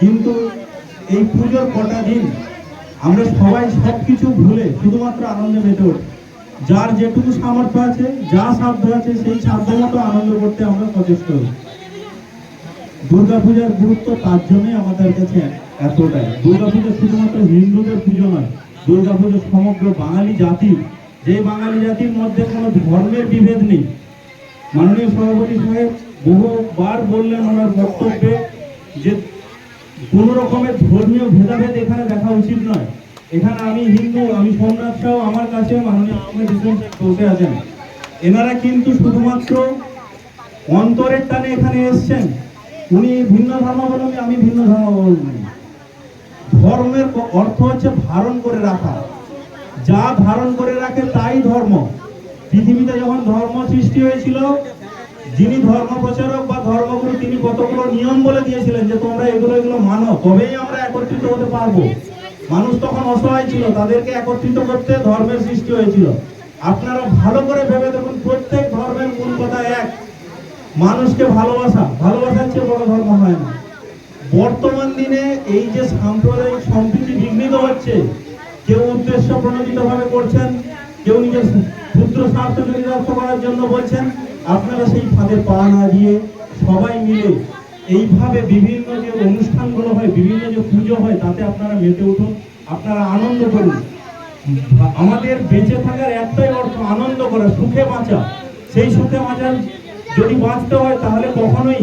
কিন্তু এই পুজোর কটা দিন আমরা সবাই ভুলে শুধুমাত্র আনন্দে যার যেটুকু সামর্থ্য আছে, যা সাধ্য আছে, সেই সাধ্য মতো আনন্দ করতে আমরা সচেষ্ট দুর্গাপূজার গুরুত্ব তার জন্যই আমাদের কাছে এতটাই। দুর্গাপূজা শুধুমাত্র হিন্দুদের পুজো নয় দুর্গাপুজো সমগ্র বাঙালি জাতি, যে বাঙালি জাতির মধ্যে কোনো ধর্মের বিভেদ নেই। মাননীয় সভাপতি সাহেব বহুবার বললেন ওনার বক্তব্যে যে কোন রকমের ধর্মীয় ভেদাভেদ এখানে দেখা উচিত নয়। এখানে আমি হিন্দু, আমি সোমনাথ সাহ, আমার কাছে বসে আছেন। এনারা কিন্তু শুধুমাত্র অন্তরের টানে এখানে এসছেন। উনি ভিন্ন ধর্মাবলম্বী, আমি ভিন্ন ধর্মাবলম্বী। ধর্মের অর্থ হচ্ছে ধারণ করে রাখা। যা ধারণ করে রাখে তাই ধর্ম। পৃথিবীতে যখন ধর্ম সৃষ্টি হয়েছিল যিনি ধর্ম প্রচারক বা ধর্মগুরু, তিনি কতগুলো নিয়ম বলে দিয়েছিলেন যে তোমরা এগুলো এগুলো মানো, তবেই আমরা একত্রিত হতে পারব। মানুষ তখন অসহায় ছিল, তাদেরকে একত্রিত করতে ধর্মের সৃষ্টি হয়েছিল। আপনারা ভালো করে ভেবে দেখুন, প্রত্যেক ধর্মের মূল কথা এক, মানুষকে ভালোবাসা। ভালোবাসার চেয়ে বড় ধর্ম হয় না। বর্তমান দিনে এই যে সাম্প্রদায়িক সম্প্রীতি বিঘ্নিত হচ্ছে, কেউ উদ্দেশ্য প্রণোদিত ভাবে করছেন, কেউ নিজের ক্ষুদ্র স্বার্থ করার জন্য বলছেন আপনারা সেই ফাঁদে পা না দিয়ে সবাই মিলে এইভাবে বিভিন্ন যে অনুষ্ঠানগুলো হয়, বিভিন্ন যে পুজো হয়, তাতে আপনারা মেতে উঠুন, আপনারা আনন্দ করুন। আমাদের বেঁচে থাকার একটাই অর্থ আনন্দ করা, সুখে বাঁচা। সেই সুখে বাঁচার যদি বাঁচতে হয়, তাহলে কখনোই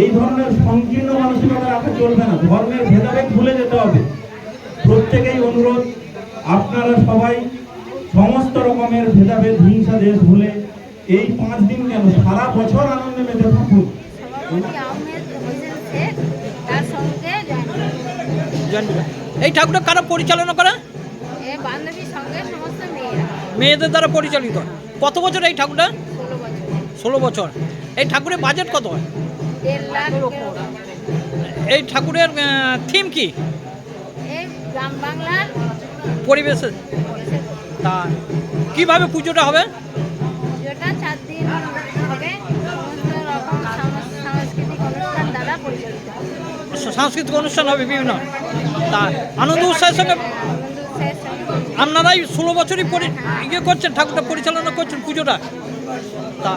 এই ধরনের সংকীর্ণ মানসিকতা রাখা চলবে না। ধর্মের ভেদাভেদ ভুলে যেতে হবে। প্রত্যেকেই অনুরোধ, আপনারা সবাই সমস্ত রকমের ভেদাভেদ, হিংসা, দেশ ভুলে এই পাঁচ দিন কেন? সারা বছর আনন্দে মেতে থাকুন এই ঠাকুরটা কারা পরিচালনা করে? মেয়েদের দ্বারা পরিচালিত। কত বছর এই ঠাকুরটা? ষোলো বছর। এই ঠাকুরের বাজেট কত হয়? এই ঠাকুরের থিম কি? পরিবেশের তা কীভাবে পুজোটা হবে? সাংস্কৃতিক অনুষ্ঠান হবে বিভিন্ন। তা আনন্দ উৎসাহের সঙ্গে আপনারাই ষোলো বছরই পরি ইয়ে করছেন ঠাকুরটা পরিচালনা করছেন পুজোটা। তা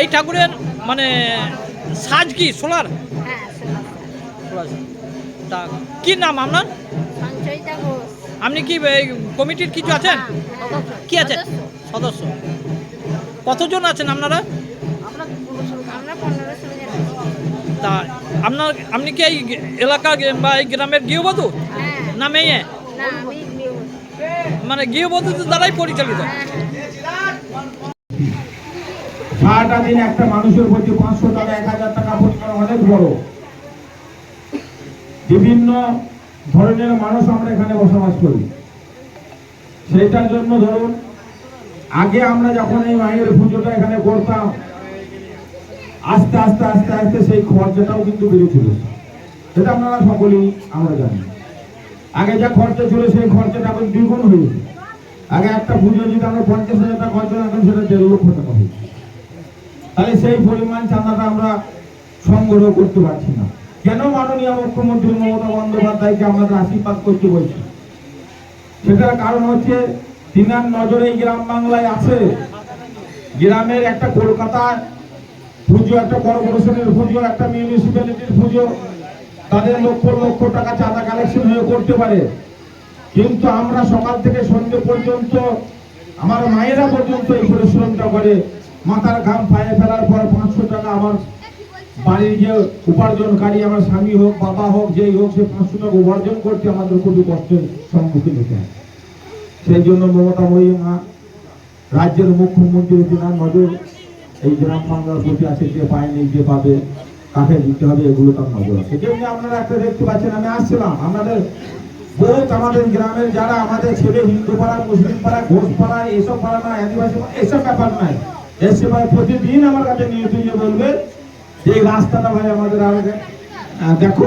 এই ঠাকুরের মানে সাজ কি? সোলার? তা কি নাম আপনার? আপনি কি এই কমিটির কিছু আছেন? হ্যাঁ, কি আছে সদস্য। কতজন আছেন আপনারা। তা আপনার আপনি কি এই এলাকা বা এই গ্রামের গৃহবধূ? হ্যাঁ। না মেয়ে? না আমি গৃহবধূ। মানে গৃহবধূদের দ্বারাই পরিচালিত। হ্যাঁ হ্যাঁ। সারাটা দিন একটা মানুষের প্রতি পাঁচশো টাকা এক হাজার টাকা পরিমাণ অনেক বড়। বিভিন্ন ধরনের মানুষ আমরা এখানে বসবাস করি। সেইটার জন্য ধরুন আগে আমরা যখন এই মায়ের পুজোটা এখানে করতাম আস্তে আস্তে আস্তে আস্তে সেই খরচাটাও কিন্তু বেড়ে চলেছে। সেটা আপনারা সকলেই, আমরা জানি। আগে যা খরচা ছিল সেই খরচাটা এখন দ্বিগুণ হয়েছে আগে একটা পুজো যদি আমরা পঞ্চাশ হাজার টাকা খরচা এখন সেটা দেড় লক্ষ টাকা হয়েছে তাহলে সেই পরিমাণ চাঁদাটা আমরা সংগ্রহ করতে পারছি না। কেন মাননীয় মুখ্যমন্ত্রী মমতা বন্দ্যোপাধ্যায়কে আমাদের আশীর্বাদ করতে বলছি? সেটার কারণ হচ্ছে, তিনার নজরে গ্রাম বাংলায় আছে। গ্রামের একটা কলকাতা পুজো একটা কর্পোরেশনের পুজো একটা মিউনিসিপ্যালিটির পুজো তাদের লক্ষ লক্ষ টাকা চাঁদা কালেকশন হয়ে করতে পারে। কিন্তু আমরা সকাল থেকে সন্ধ্যে পর্যন্ত, আমার মায়েরা পর্যন্ত এই পরিশ্রমটা করে। মাথার ঘাম পায়ে ফেলার পর পাঁচশো টাকা আমার বাড়ির যে উপার্জনকারী, আমার স্বামী হোক, বাবা হোক, যেই হোক, সে পাঁচশো টাকা উপার্জন করতে আমাদের খুবই কষ্টের সম্মুখীন হতে হয়। সেই জন্য মমতা মহিমা, রাজ্যের মুখ্যমন্ত্রী তিনার নজর এই বাংলার প্রতি আছে যে পায়নি যে পাবে কাকে দিতে হবে, এগুলো তার নজর আছে। যেমনি আপনারা একটা দেখতে পাচ্ছেন, আমি আসছিলাম। আমাদের বহুত আমাদের গ্রামের যারা আমাদের ছেলে, হিন্দু পাড়া, মুসলিম পাড়া, ঘোষ পাড়া, এসব পাড়া না আদিবাসী এসব ব্যাপার নাই এসে ভাই প্রতিদিন আমার কাছে নিয়ে তুই বলবে যে রাস্তাটা ভাই আমাদের আর দেখো,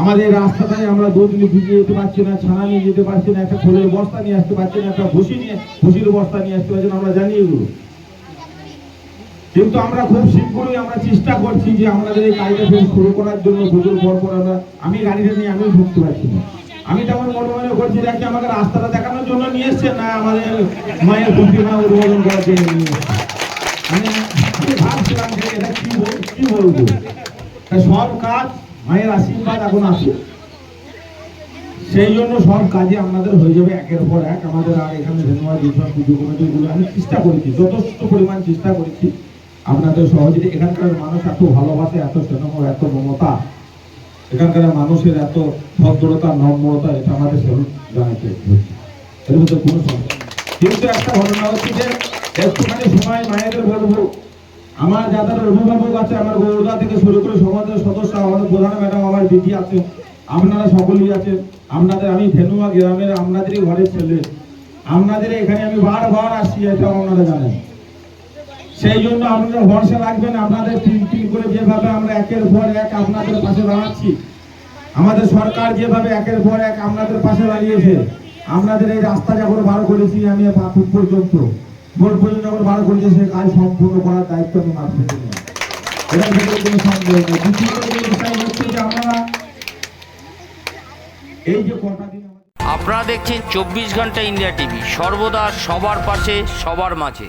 আমাদের এই রাস্তাটায় আমরা দুধ নিয়ে ভিজিয়ে যেতে পারছি না, ছানা নিয়ে যেতে পারছি না, একটা ফুলের বস্তা নিয়ে আসতে পারছি না, একটা ভুসি নিয়ে ভুসির বস্তা নিয়ে আসতে পারছি না, আমরা জানি এগুলো। কিন্তু আমরা খুব শীঘ্রই আমরা চেষ্টা করছি যে আমাদের এই কাজটা ফের শুরু করার জন্য দুজন পর পর আমরা, আমি গাড়িটা নিয়ে আমিও ঢুকতে পারছি না। আমি তেমন মনে মনে করছি দেখি আমাকে রাস্তাটা দেখানোর জন্য নিয়ে এসছে, না আমাদের মায়ের প্রতিমা উদ্বোধন করার জন্য নিয়ে এসছে। আমি ভাবছিলাম যে এটা কি কি বলব? সব কাজ মায়ের আশীর্বাদ এখন আসে সেই জন্য সব কাজে আমাদের হয়ে যাবে একের পর এক। আমাদের আর এখানে ধন্যবাদ পুজো কমিটিগুলো আমি চেষ্টা করেছি, যথেষ্ট পরিমাণ চেষ্টা করেছি। আপনাদের সহজে এখানকার মানুষ এত ভালোবাসে, এত স্নেহ, এত মমতা। এখানকার মানুষের এত ভদ্রতা, নম্রতা, এটা আমাদের সেলুট জানাতে এর মধ্যে কোনো কিন্তু একটা ঘটনা হচ্ছে যে, একটুখানি সময় মায়েদের বলব, আমার যাদের অভিভাবক আছে, আমার গৌরদা থেকে শুরু করে সমাজের সদস্য, আমাদের প্রধান ম্যাডাম, আমার দিদি আছে, আপনারা সকলেই আছেন। আপনাদের আমি ধেনুয়া গ্রামের, আপনাদেরই ঘরের ছেলে। আপনাদের এখানে আমি বারবার আসছি এটা আপনারা জানেন। সেই জন্য আপনারা ভরসা রাখবেন, আপনাদের তিন তিন করে যেভাবে আমরা একের পর এক আপনাদের পাশে দাঁড়াচ্ছি। আমাদের সরকার যেভাবে একের পর এক আপনাদের পাশে দাঁড়িয়েছে, আপনাদের এই রাস্তা যখন বার করেছি আমি বাপুর পর্যন্ত। ভোট পর্যন্ত যখন বার করেছি, সে কাজ সম্পূর্ণ করার দায়িত্ব আমি এটার ভিতরে কোনো সন্দেহ নেই। দ্বিতীয় হচ্ছে যে আপনারা এই যে কটা দিন আপনারা দেখছেন চব্বিশ ঘণ্টা ইন্ডিয়া টিভি, সর্বদা সবার পাশে, সবার মাঝে।